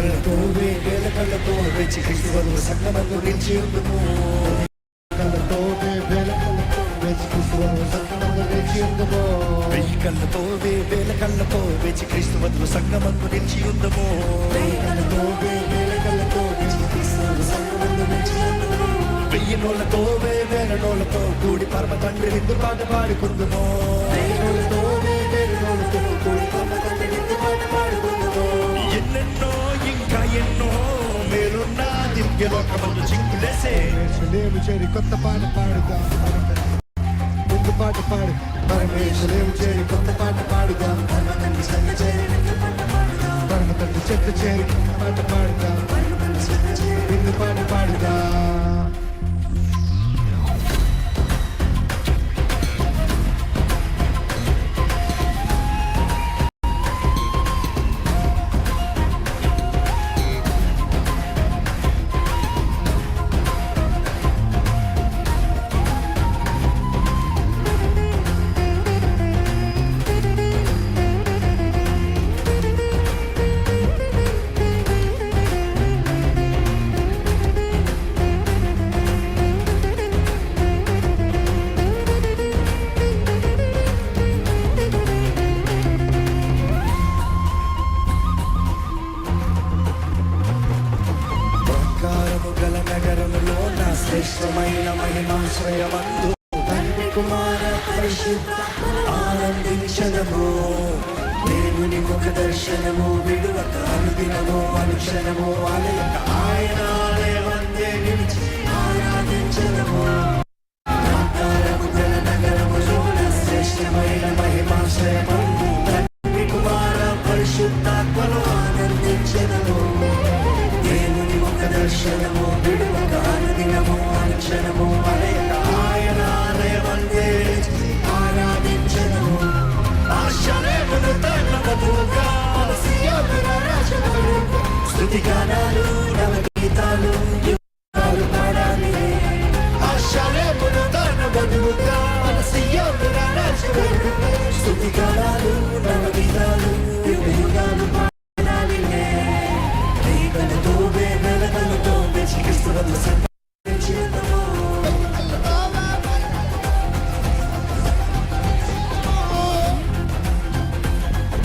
కళ్ళతో వేల కళ్ళతో వేచి క్రీస్తు వధువు సంగమందు నిలిచి ఉండుము కళ్ళతో వేల కళ్ళతో వేచి క్రీస్తువును సంగమందు వేచి ఉండుము. వెయ్యి కళ్ళతో వేల కళ్ళతో వేచి క్రీస్తు వధువు సంగమందు నిలిచి ఉందము కళ్ళతో వేల కళ్ళతో వేచి క్రీస్తువును సంగమందు వేచి ఉండుము. వెయ్యి నోళ్ళతో వేల నోళ్ళతో కూడి పరమ తండ్రి విందు పాట పాడుకుందుము కళ్ళతో ఎన్నో మేలున్న దివ్య లోకమందు చింకులేసే చేరి కొత్త పాట పాడుదాం? ముందు పాట పాడు. పరమేశ్వరేము చేరి కొత్త పాట పాడుదాం? పరమ తండ్రి సంగ చేరి పాట పరమ తండ్రి చెత్త చేరి పాట పాడుదాం? ముందు పాట పాడుదాం? ఆనందించదము. దేవుని ముఖ దర్శనము విడువక అనుదినము అనుక్షణము. ఆలయక ఆయన ఆలయమందే నిలిచి ఆరాధించదము. స్తుతి గానాలు నవగీతాలు యుగాలు పాడాలి. ఆశ్చర్యమును తన గానాలు నవగీతాలు యుగాలు పాడాలి.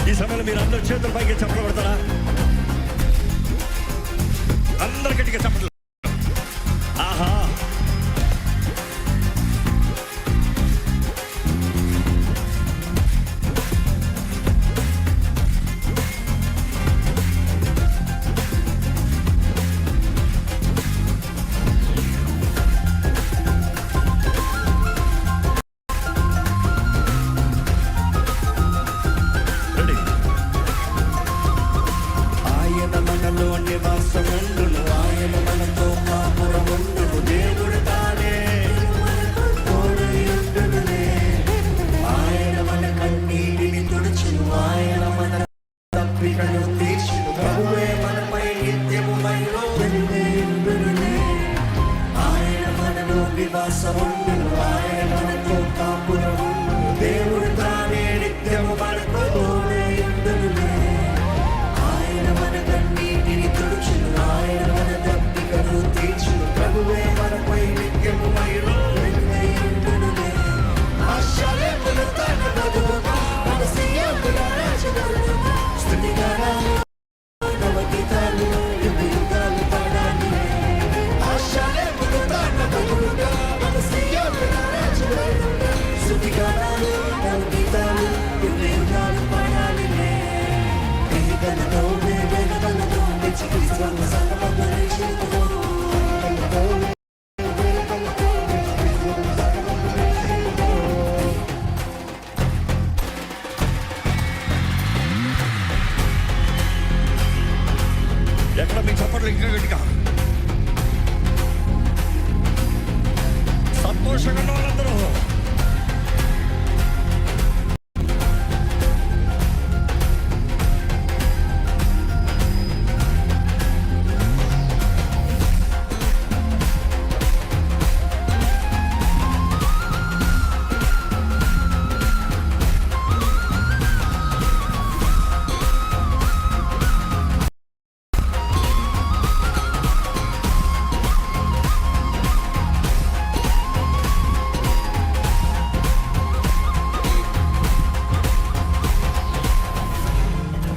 ఈ సమయంలో మీరు అందరూ చేతుల పైకి చెప్పబడతారా అందరు గట్టిగా చప్పట్లు Africa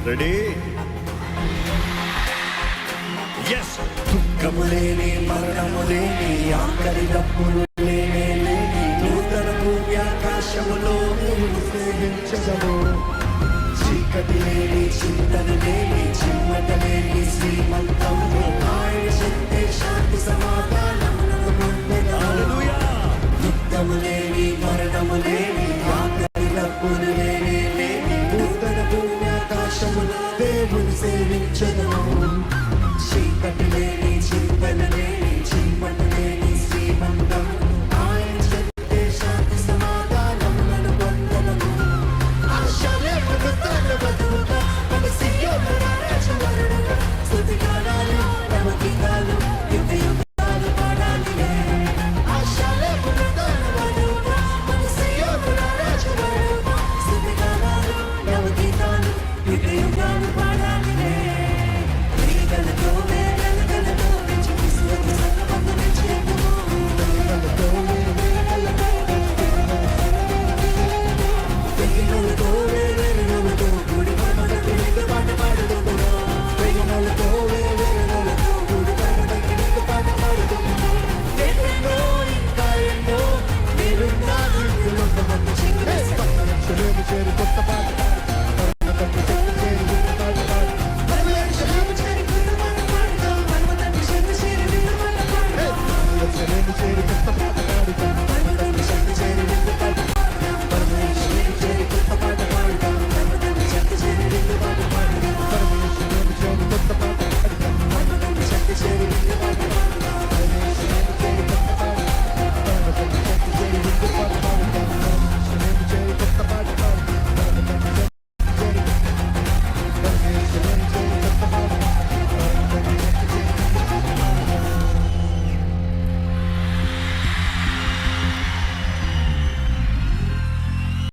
రెడీ? ఎస్ దుఃఖము లేని మరణము లేని ఆఖరి డప్పులు లేనే లేని నూతన భూమి ఆకాశములో దేవుని సేవించదము చీకటి లేని చింతన లేని చిమ్మట లేని శ్రీమంతంలో ఆయన శక్తి శాంతి సమాధానములను పొందెదను. దుఃఖము లేని మరణము లేని ఆఖరి డప్పులు లేని లేని నూతన భూమి they're there saving each other.